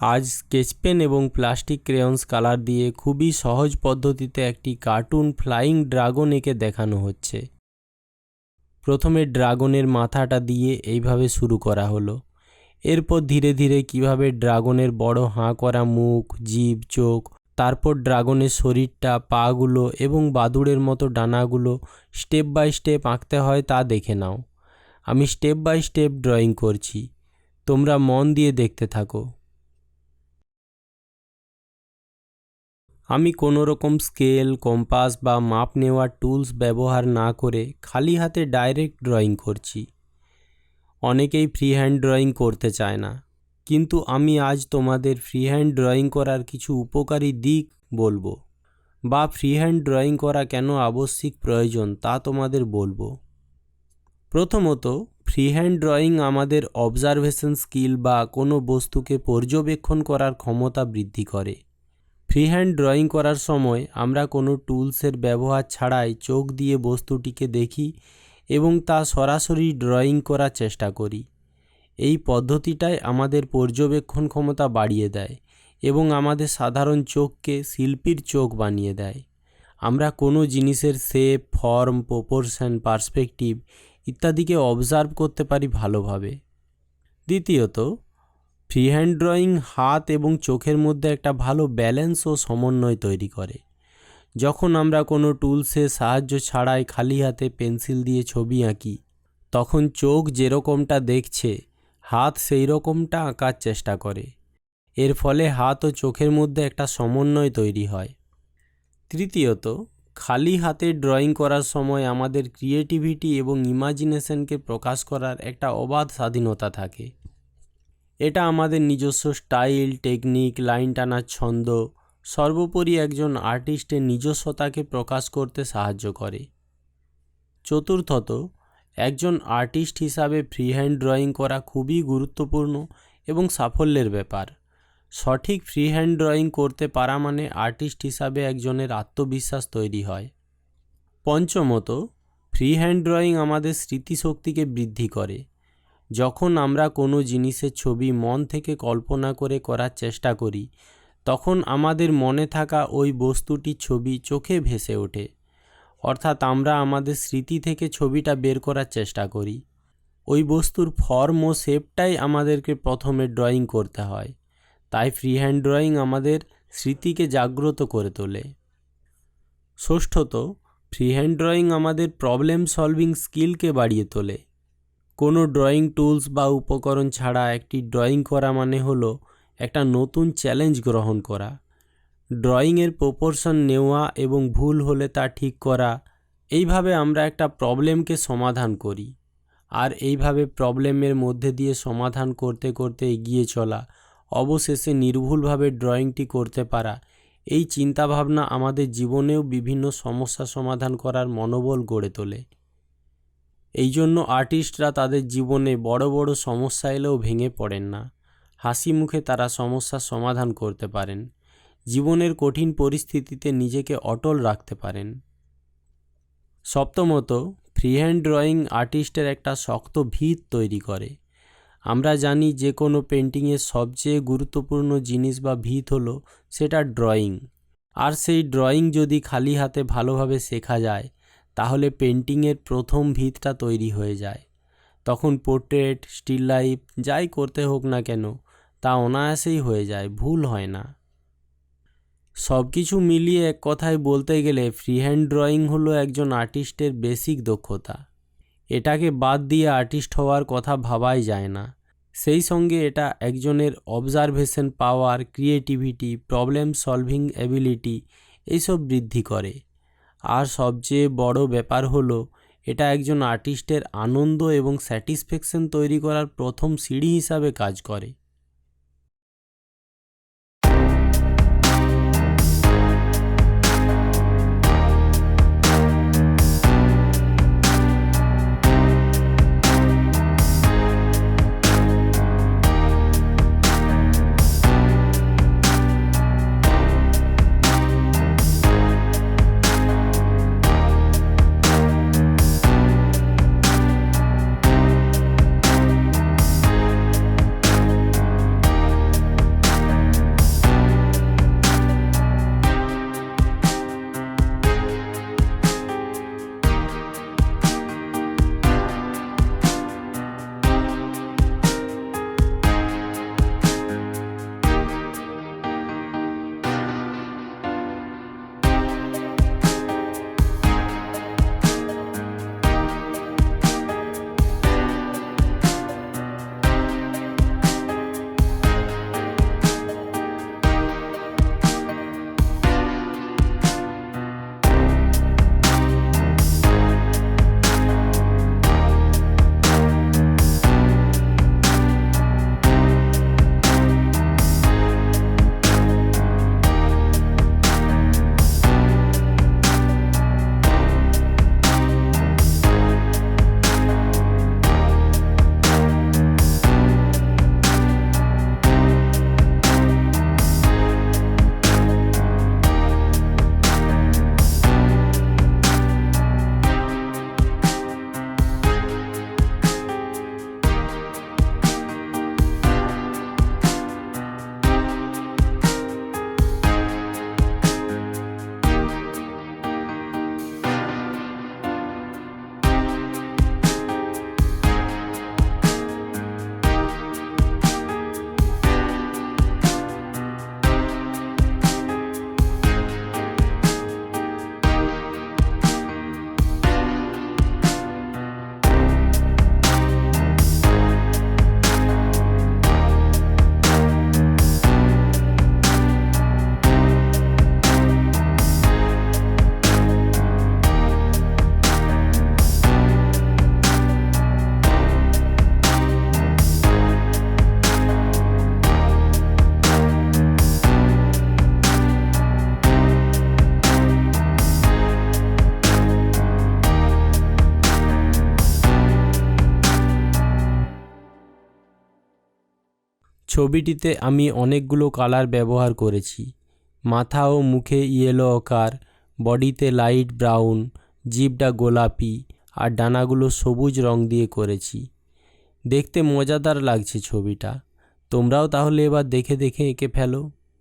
আজ sketch pen এবং plastic crayons colour দিয়ে খুবই সহজ পদ্ধতিতে একটি কার্টুন ফ্লাইং ড্রাগন এঁকে দেখানো হচ্ছে। প্রথমে ড্রাগনের মাথাটা দিয়ে এইভাবে শুরু করা হলো। এরপর ধীরে ধীরে কীভাবে ড্রাগনের বড় হাঁ করা মুখ, জিভ, চোখ, তারপর ড্রাগনের শরীরটা, পাগুলো এবং বাদুড়ের মতো ডানাগুলো স্টেপ বাই স্টেপ আঁকতে হয় তা দেখে নাও। আমি স্টেপ বাই স্টেপ ড্রয়িং করছি। তোমরা মন দিয়ে দেখতে থাকো। আমি কোনো রকম স্কেল, কম্পাস বা মাপ নেওয়ার টুলস ব্যবহার না করে খালি হাতে ডাইরেক্ট ড্রয়িং করছি। অনেকেই ফ্রি হ্যান্ড ড্রয়িং করতে চায় না। কিন্তু আমি আজ তোমাদের ফ্রি হ্যান্ড ড্রয়িং করার কিছু উপকারী দিক বলব বা ফ্রি হ্যান্ড ড্রয়িং করা কেন আবশ্যিক প্রয়োজন তা তোমাদের বলব। প্রথমত ফ্রি হ্যান্ড ড্রয়িং আমাদের অবজারভেশন স্কিল বা কোনো বস্তুকে পর্যবেক্ষণ করার ক্ষমতা বৃদ্ধি করে। ফ্রি হ্যান্ড ড্রয়িং করার সময় আমরা কোনো টুলসের ব্যবহার ছাড়াই চোখ দিয়ে বস্তুটিকে দেখি এবং তা সরাসরি ড্রয়িং করার চেষ্টা করি। এই পদ্ধতিটাই আমাদের পর্যবেক্ষণ ক্ষমতা বাড়িয়ে দেয় এবং আমাদের সাধারণ চোখকে শিল্পীর চোখ বানিয়ে দেয়। আমরা কোনো জিনিসের শেপ ফর্ম প্রপোর্শন পার্সপেক্টিভ ইত্যাদিকে অবজার্ভ করতে পারি ভালোভাবে। দ্বিতীয়ত ফ্রি হ্যান্ড ড্রয়িং হাত এবং চোখের মধ্যে একটা ভালো ব্যালেন্স ও সমন্বয় তৈরি করে। যখন আমরা কোনো টুলসের সাহায্য ছাড়াই খালি হাতে পেন্সিল দিয়ে ছবি আঁকি, তখন চোখ যেরকমটা দেখছে, হাত সেই রকমটা আঁকার চেষ্টা করে। এর ফলে হাত ও চোখের মধ্যে একটা সমন্বয় তৈরি হয়। তৃতীয়ত, খালি হাতে ড্রয়িং করার সময় আমাদের ক্রিয়েটিভিটি এবং ইমাজিনেশনকে প্রকাশ করার একটা অবাধ স্বাধীনতা থাকে। এটা আমাদের নিজস্ব স্টাইল, টেকনিক, লাইন টানার ছন্দ, সর্বোপরি একজন আর্টিস্টের নিজস্বতাকে প্রকাশ করতে সাহায্য করে। চতুর্থত, একজন আর্টিস্ট হিসাবে ফ্রি হ্যান্ড ড্রয়িং করা খুবই গুরুত্বপূর্ণ এবং সাফল্যের ব্যাপার। সঠিক ফ্রি হ্যান্ড ড্রয়িং করতে পারা মানে আর্টিস্ট হিসাবে একজনের আত্মবিশ্বাস তৈরি হয়। পঞ্চমত ফ্রি হ্যান্ড ড্রয়িং আমাদের স্মৃতিশক্তিকে বৃদ্ধি করে। যখন আমরা কোনো জিনিসের ছবি মন থেকে কল্পনা করে করার চেষ্টা করি, তখন আমাদের মনে থাকা ওই বস্তুটির ছবি চোখে ভেসে ওঠে। অর্থাৎ আমরা আমাদের স্মৃতি থেকে ছবিটা বের করার চেষ্টা করি। ওই বস্তুর ফর্ম ও শেপটাই আমাদেরকে প্রথমে ড্রয়িং করতে হয়। তাই ফ্রি হ্যান্ড ড্রয়িং আমাদের স্মৃতিকে জাগ্রত করে তোলে। ষষ্ঠত ফ্রি হ্যান্ড ড্রয়িং আমাদের প্রবলেম সলভিং স্কিলকে বাড়িয়ে তোলে। কোনো ড্রয়িং টুলস বা উপকরণ ছাড়া একটি ড্রয়িং করা মানে হলো একটা নতুন চ্যালেঞ্জ গ্রহণ করা। ড্রয়িংয়ের প্রপোর্শন নেওয়া এবং ভুল হলে তা ঠিক করা। এইভাবে আমরা একটা প্রবলেমকে সমাধান করি আর এইভাবে প্রবলেমের মধ্যে দিয়ে সমাধান করতে করতে এগিয়ে চলা। অবশেষে নির্ভুলভাবে ড্রয়িংটি করতে পারা। এই চিন্তাভাবনা আমাদের জীবনেও বিভিন্ন সমস্যা সমাধান করার মনোবল গড়ে তোলে। এই জন্য আর্টিস্টরা তাদের জীবনে বড় বড় সমস্যা এলেও ভেঙে পড়েন না। হাসি মুখে তারা সমস্যার সমাধান করতে পারেন। জীবনের কঠিন পরিস্থিতিতে নিজেকে অটল রাখতে পারেন। সপ্তমত ফ্রি হ্যান্ড ড্রয়িং আর্টিস্টের একটা শক্ত ভিত তৈরি করে। আমরা জানি যে কোনো পেন্টিংয়ের সবচেয়ে গুরুত্বপূর্ণ জিনিস বা ভিত হলো সেটা ড্রয়িং। আর সেই ড্রয়িং যদি খালি হাতে ভালোভাবে শেখা যায় তাহলে পেন্টিংয়ের প্রথম ভিতটা তৈরি হয়ে যায়। তখন পোর্ট্রেট, স্টিল লাইফ যাই করতে হোক না কেন, তা অনায়াসেই হয়ে যায়, ভুল হয় না। সব কিছু মিলিয়ে এক কথায় বলতে গেলে ফ্রি হ্যান্ড ড্রয়িং হলো একজন আর্টিস্টের বেসিক দক্ষতা। এটাকে বাদ দিয়ে আর্টিস্ট হওয়ার কথা ভাবাই যায় না। সেই সঙ্গে এটা একজনের observation power, creativity, problem solving ability, এইসব বৃদ্ধি করে। আর সবচেয়ে বড় ব্যাপার হলো, এটা একজন আর্টিস্টের আনন্দ এবং স্যাটিসফ্যাকশন তৈরি করার প্রথম সিঁড়ি হিসাবে কাজ করে। ছবিটিতে আমি অনেকগুলো কালার ব্যবহার করেছি। মাথা ও মুখে ইয়েলো আকার, বডিতে লাইট ব্রাউন, জিভটা গোলাপি আর ডানাগুলো সবুজ রং দিয়ে করেছি। দেখতে মজাদার লাগছে ছবিটা। তোমরাও তাহলে এবার দেখে দেখে এঁকে ফেলো।